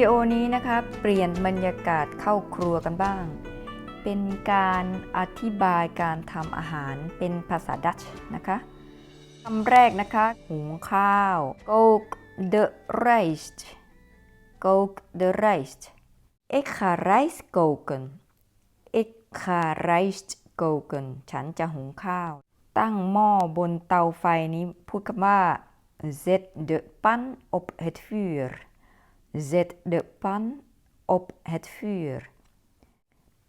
ดีโอนี้นะคะเปลี่ยนบรรยากาศเข้าครัวกันบ้าง เป็นการอธิบายการทำอาหารเป็นภาษาดัตช์นะคะคำแรกนะคะหุงข้าว kook de rijst kook de rijst ik ga rijst koken ik ga rijst koken ฉันจะหุงข้าว ตั้งหม้อบนเตาไฟนี้พูดคำว่า zet de pan op het vuur zet de pan op het vuur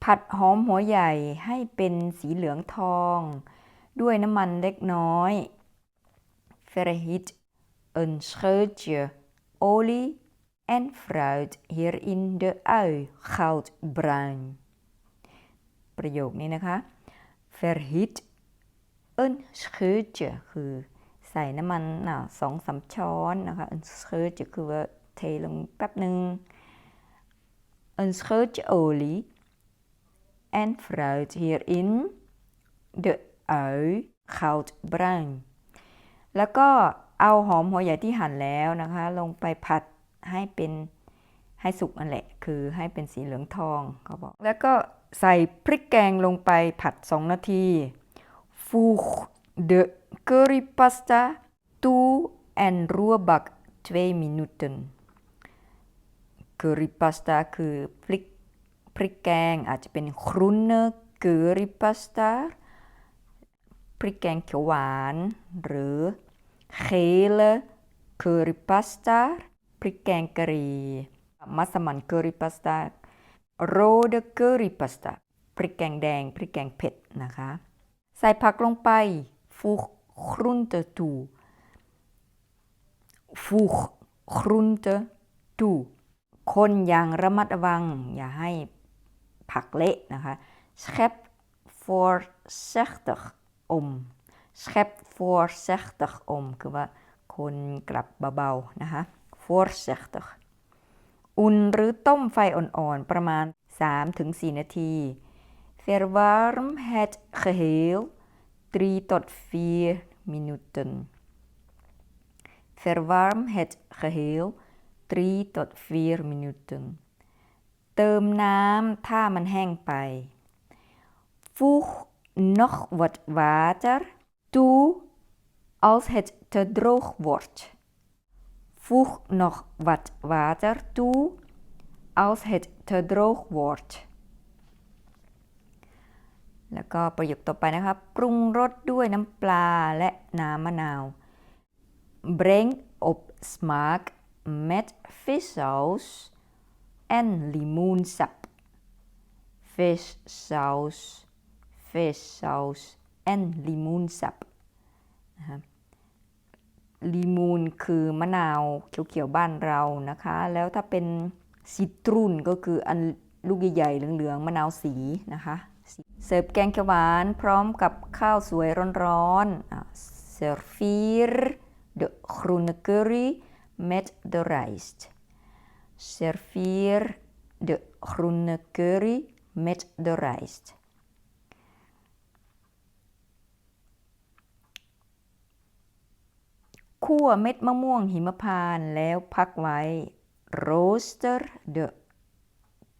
ผัดหอมหัวใหญ่ให้เป็นสีเหลืองทอง ด้วยน้ำมันเล็กน้อย Verhit een scheutje olie en fruit hierin de ui goudbruin ประโยคนี้นะคะ Verhit een scheutje คือใส่น้ำมันสองสามช้อนนะคะ een scheutje คือ เทลงแป๊บหนึ่ง een scheutje olie en fruit hierin de ui goudbruin แล้วก็เอาหอมหัวใหญ่ที่หั่นแล้วนะคะ ลงไปผัดให้เป็นให้สุกนั่นแหละ คือให้เป็นสีเหลืองทองเขาบอก แล้วก็ใส่พริกแกงลงไปผัด 2 นาที Voeg de currypasta toe en roer bak 2 minuten กือริปาสตาคือพริกพริกแกงอาจจะเป็นครุนเนอร์กือริปาสตาพริกแกงเขียวหวาน หรือเคเลคือริปาสตาพริกแกงกะหรี่มัสมันเกอริปาสตาโรดเกอริปาสตาพริกแกงแดง พริกแกงเผ็ดนะคะ ใส่ผักลงไปฟูครุนเตตูฟูครุนเตตู คนอย่างระมัดระวัง อย่าให้ผักเละนะคะ schep voorzichtig om schep voorzichtig om คือว่าคนกลับเบาๆนะคะ voorzichtig อุ่นหรือต้มไฟอ่อนๆ ประมาณ 3-4 นาที verwarm het geheel 3 tot 4 minuten verwarm het geheel 3 tot 4 minuten เติมน้ำถ้ามันแห้งไป voeg nog wat water toe als het te droog wordt voeg nog wat water toe als het te droog wordt แล้วก็ประโยคต่อไปนะครับ ปรุงรสด้วยน้ำปลาและน้ำมะนาว Breng op smaak met vissaus en limoensap vissaus vissaus en limoensap นะครับลีมูนคือมะนาวเขียวๆบ้านเรานะคะ แล้วถ้าเป็นซิตรุนก็คืออันลูกใหญ่ๆเหลืองๆมะนาวสีนะคะ เสิร์ฟแกงเขียวหวานพร้อมกับข้าวสวยร้อนๆ Servier de groene curry met de rijst Servier de groene curry met de rijst คั่วเม็ดมะม่วงหิมพานต์แล้วพักไว้ Rooster de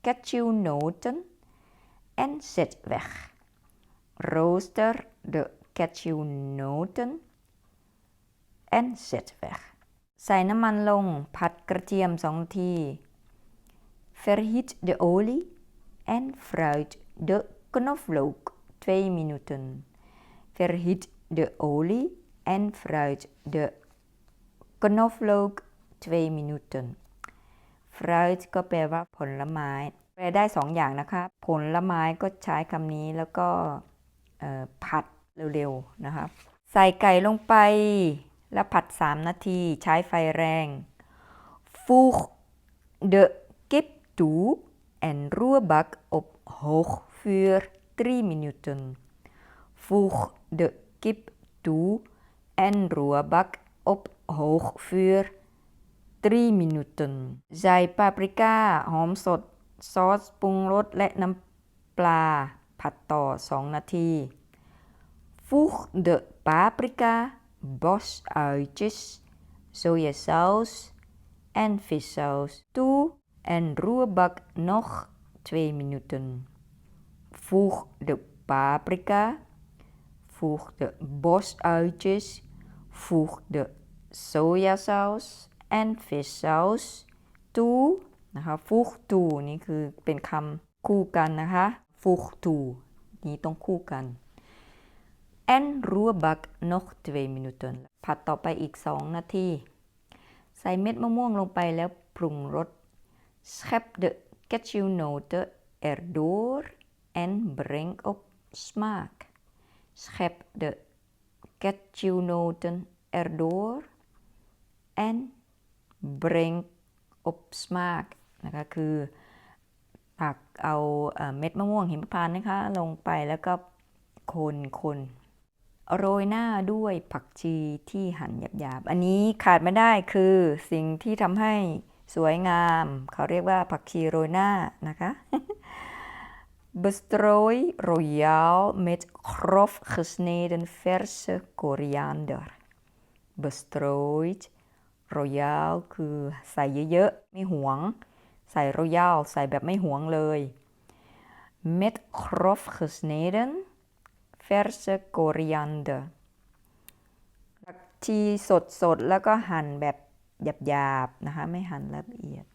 cashewnoten en zet weg Rooster de cashewnoten en zet weg ใส่น้ำมันลงผัดกระเทียมสองที Verhit de olie en fruit de knoflook 2 minuten Verhit de olie en fruit de knoflook 2 minuten fruit ก็แปลว่าผลไม้ แปลได้สองอย่างนะคะ ผลไม้ก็ใช้คำนี้แล้วก็ผัดเร็วๆนะคะ ใส่ไก่ลงไป แล้วผัด 3 นาทีใช้ไฟแรง Voeg de kip toe en roer bak op hoog vuur 3 minuten Voeg de kip toe en roer bak op hoog vuur 3 minuten ใส่ปาปริก้า หอมสด ซอสปรุงรสและน้ำปลา ผัดต่อ 2 นาที Voeg de paprika, bosuitjes, sojasaus en vissaus toe en roerbak nog 2 minuten. Voeg de paprika, voeg de bosuitjes, voeg de sojasaus en vissaus toe นะคะ ฟูกตูนี่คือเป็นคำคู่กันนะคะ ฟูกตูนี่ต้องคู่กัน en roerbak nog 2 minuten ผัดต่อไปอีก 2 นาที ใส่เม็ดมะม่วงลงไปแล้วปรุงรส schep de cashewnoten erdoor en breng op smaak schep de cashewnoten erdoor en breng op smaak นะคะคือตักเอาเม็ดมะม่วงหิมพานต์นะคะ ลงไปแล้วก็คนคน โรยหน้าด้วยผักชีที่หั่นหยาบๆ อันนี้ขาดไม่ได้คือสิ่งที่ทำให้สวยงาม เขาเรียกว่าผักชีโรยหน้านะคะ Bestrooi royaal met grof gesneden verse koriander. Bestrooid royaal คือใส่เยอะๆ ไม่หวง ใส่ royaal ใส่แบบไม่หวงเลย met grof gesneden verse koriander ผักชีสดๆแล้วก็หั่นแบบหยาบๆนะคะไม่หั่นละเอียด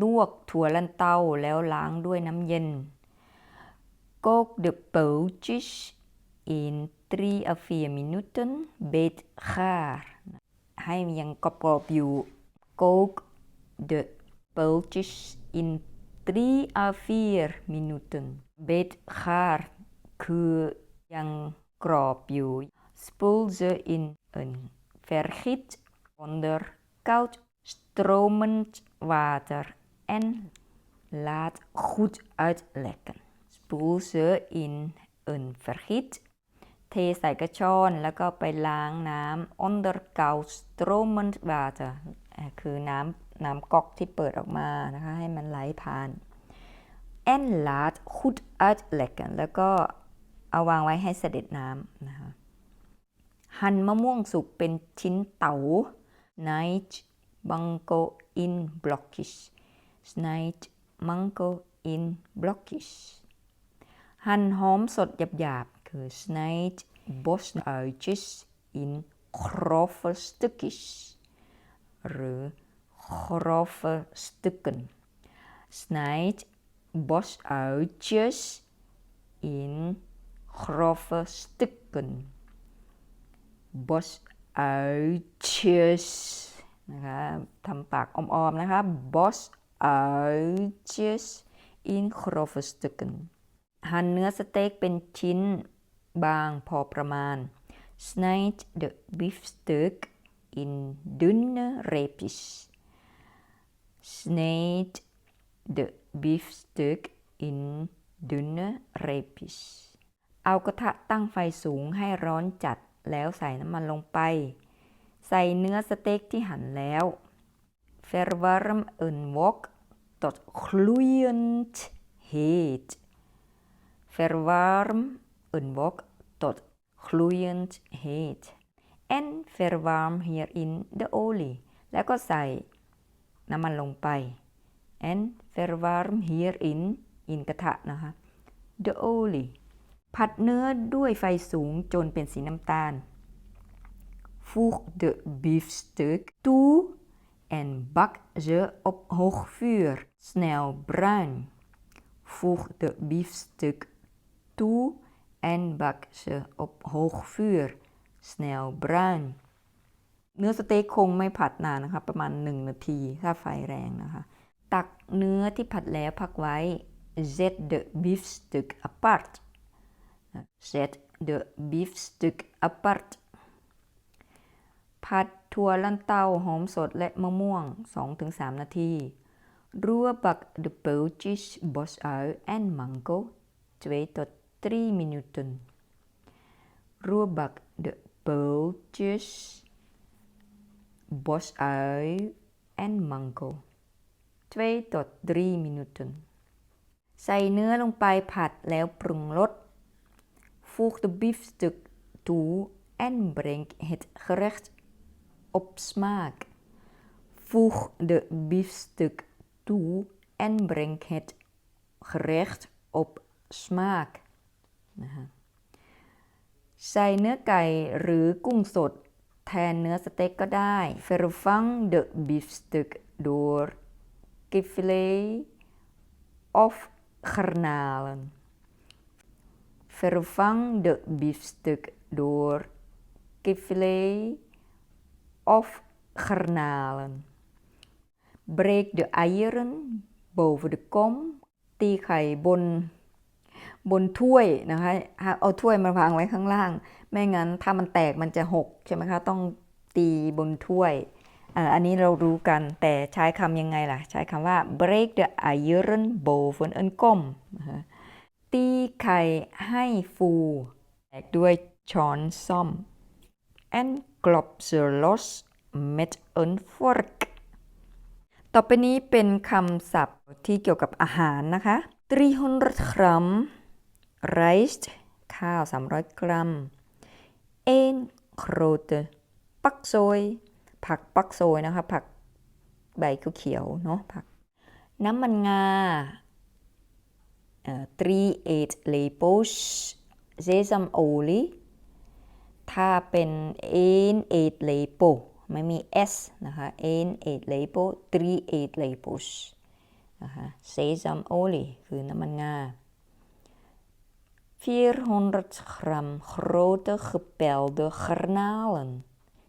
ลวกถั่วลันเต้าแล้วล้างด้วยน้ำเย็น Kook de pootjes in 3 à 4 minuten beet gaar ให้มันยังกรอบๆอยู่ Kook de pootjes in 3 à 4 minuten beet gaar คือ ยังกรอบอยู่ Spoel ze in een vergiet onder koud stromend water en laat goed uitlekken. Spoel ze in een vergiet เทใส่กระชอนแล้วก็ไปล้างน้ำ onder koud stromend water คือน้ำน้ำก๊อกที่เปิดออกมานะคะให้มันไหลผ่าน en laat goed uitlekken แล้วก็ เอาวางไว้ให้เสด็จน้ำนะคะหั่นมะม่วงสุกเป็นชิ้นเต๋า Snijd mango in blokjes Snijd mango in blokjes หั่นหอมสดหยาบๆ คือ Snijd bosuitjes in grove stukjes หรือ grove stukken Snijd bosuitjes in grove stukken bos uitjes นะคะทำปากออมๆ นะคะ bos uitjes in grove stukken หั่นเนื้อสเต็กเป็นชิ้นบางพอประมาณ snijd de biefstuk in dunne reepjes snijd de biefstuk in dunne reepjes เอากระทะตั้งไฟสูงให้ร้อนจัดแล้วใส่น้ำมันลงไป ใส่เนื้อสเต็กที่หั่นแล้ว Verwarm een wok tot gloeiend heet. Verwarm een wok tot gloeiend heet. En verwarm hierin de olie. แล้วก็ใส่น้ำมันลงไป and verwarm hierin in กระทะนะคะ the olie ผัดเนื้อด้วยไฟสูงจนเป็นสีน้ำตาล Voeg de biefstuk toe en bak ze op hoog vuur. Snel bruin. Voeg de biefstuk toe en bak ze op hoog vuur. Snel bruin. เนื้อสเต็กคงไม่ผัดนานนะคะประมาณ 1 นาทีถ้าไฟแรงนะคะ ตักเนื้อที่ผัดแล้วพักไว้ Zet de biefstuk apart. Zet de biefstuk apart. ผัดถั่วลันเตาหอมสดและมะม่วง 2-3 นาที Roerbak de pootjes, bosui en mango 2-3 minuten. Roerbak de pootjes, bosui en mango 2-3 minuten. ใส่เนื้อลงไปผัดแล้วปรุงรส Voeg de biefstuk toe en breng het gerecht op smaak. Voeg de biefstuk toe en breng het gerecht op smaak นะฮะใส่เนื้อไก่หรือกุ้งสดแทนเนื้อสเต็กก็ได้ Vervang de biefstuk door kipfilet of garnalen Vervang de biefstuk door kipfilet of garnalen Breek de eieren boven de kom ตีไข่บนบนถ้วยนะคะเอาถ้วยมาวางไว้ข้างล่าง ไม่งั้นถ้ามันแตกมันจะหกใช่ไหมคะ ต้องตีบนถ้วยอ,อันนี้เรารู้กันแต่ใช้คำยังไงล่ะ ใช้คำว่า break the iron boven een kom นะคะ ตีไข่ให้ฟูแตกด้วยช้อนซ่อม and klop ze los met een vork ต่อไปนี้เป็นคำศัพท์ที่เกี่ยวกับอาหารนะคะ300กรัม rijst ข้าว 300 กรัม1 grote pak soy ผักปักโซยนะคะ ผักใบเขียวๆเนาะผัก น้ำมันงา เอ่อ3 8 lepels sesamolie ถ้าเป็น1 8 lepel ไม่มี s นะคะ 1 8 lepel 3 8 lepels นะคะ sesamolie คือน้ำมันงา 400 gram grote gepelde garnalen.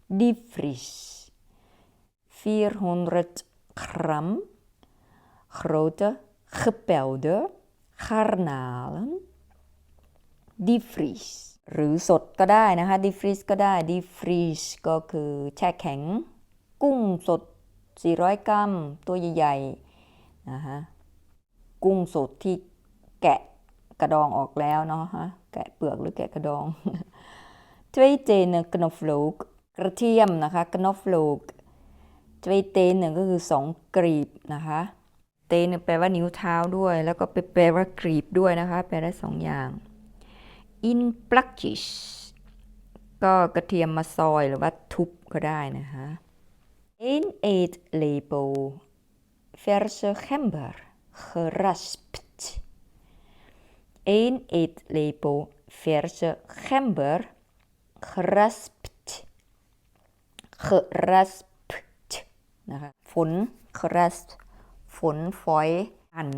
Diepvries. 400 gram grote gepelde garnalen. Diepvries หรือสดก็ได้นะคะ Diepvries ก็ได้ Diepvries ก็คือแช่แข็ง กุ้งสด 400 กรัม ตัวใหญ่ๆนะคะกุ้งสดที่แกะกระดองออกแล้วเนาะฮะแกะเปลือกหรือแกะกระดอง twee tenen knoflook กระเทียมนะคะ knoflook tweeten ก็คือสองกรีบนะคะ เตนแปลว่านิ้วเท้าด้วย แล้วก็แปลว่ากรีบด้วยนะคะ แปลได้สองอย่าง in plakjes ก็กระเทียมมาซอยหรือว่าทุบก็ได้นะคะ1 eetlepel verse gember geraspt 1 eetlepel verse gember geraspt geraspt นะคะฝน geraspt ฝนฝอยหั่น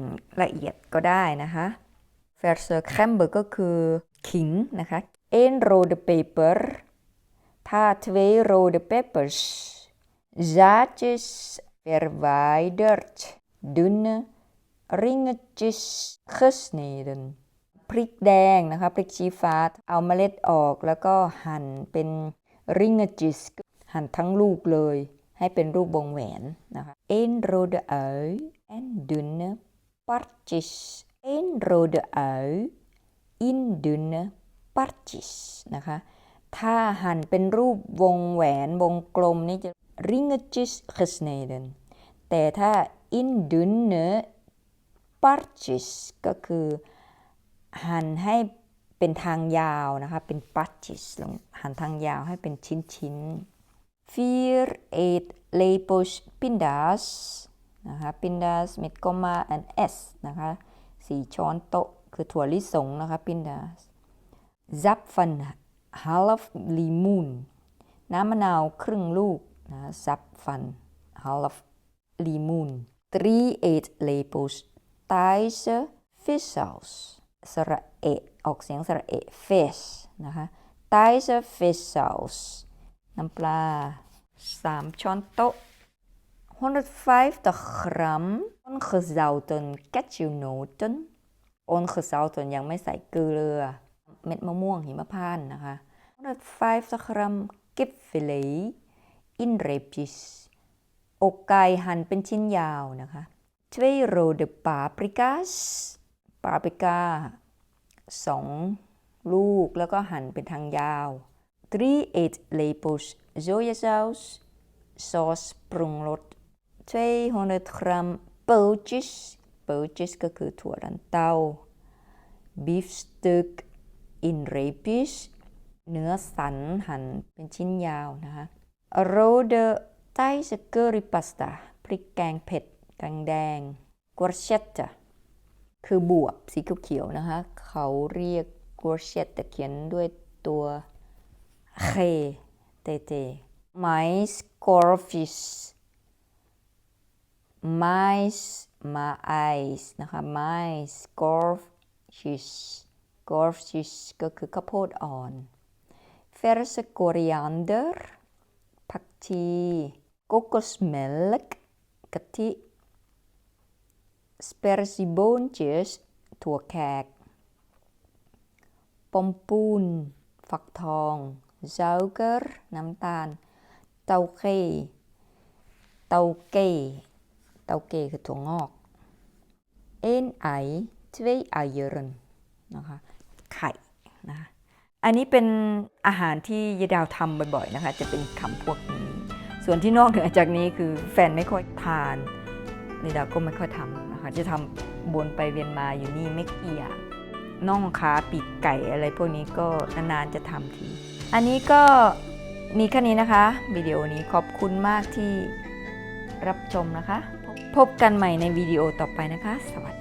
ละเอียดก็ได้นะคะ verse gember ก็คือขิงนะคะ1 rode peper ถ้า2 rode peppers zaadjes verwijderd dunne ringetjes gesneden พริกแดงนะคะ พริกชี้ฟ้า เอาเมล็ดออกแล้วก็หั่นเป็น ringetjes หั่นทั้งลูกเลย ให้เป็นรูปวงแหวนนะคะ een rode ui en dunne partjes een rode ui in dunne partjes นะคะ ถ้าหั่นเป็นรูปวงแหวนวงกลมนี่จะ ringetjes gesneden แต่ถ้า in dunne partjes ก็คือหั่นให้เป็นทางยาวนะคะ เป็น partjes หั่นทางยาวให้เป็นชิ้นๆ vier eet lepels pinda's นะคะ pinda's met komma en s นะคะสี่ช้อนโต๊ะ คือถั่วลิสงนะคะ pinda's zap van half limoen น้ำมะนาวครึ่งลูกนะ zap van half limoen 3 eet lepels Thaise vissaus สระเอะออกเสียงสระเอะ fish นะคะ Thaise vissaus น้ำปลา 3 ช้อนโต๊ะ150 gram ongezouten cashewnoten ongezouten ยังไม่ใส่เกลือ เม็ดมะม่วงหิมพานต์นะคะ150 gram kipfilet in reepjes อกไก่หั่นเป็นชิ้นยาวนะคะ2 rode paprika's ปาปริกาสองลูกแล้วก็หั่นเป็นทางยาว 3 8 lepels sojasaus ซอสปรุงรส 200กรัม pootjes pootjes ก็คือถั่วลันเต้า beef stuk in reepjes เนื้อสันหั่นเป็นชิ้นยาวนะคะ rode Thaise curry pasta พริกแกงเผ็ดแดงแดงๆ guarchetta คือบวบสีเขียวๆนะคะ เขาเรียก guarchetta เขียนด้วยตัว k เตเต mais corfish mais mais นะคะ mais corfish corfish ก็คือข้าวโพดอ่อน verse coriander ผักชีโกโกสเมลกกะทิ sperzieboontjes ถั่วแขกปอมปูนฟักทอง suiker น้ำตาล เตาเกเตาเกเตาเกคือถั่วงอก één ei twee eieren นะคะไข่นะคะอันนี้เป็นอาหารที่ยายดาวทำบ่อยๆนะคะ จะเป็นคำพวกนี้ ส่วนที่นอกเหนือจากนี้คือแฟนไม่ค่อยทานยายดาวก็ไม่ค่อยทำนะคะจะทำวนไปเวียนมาอยู่นี่ไม่กี่อย่างน่องขาปีกไก่อะไรพวกนี้ก็นานๆจะทำที อันนี้ก็มีแค่นี้นะคะ วิดีโอนี้ขอบคุณมากที่รับชมนะคะ พบกันใหม่ในวิดีโอต่อไปนะคะ สวัสดีค่ะ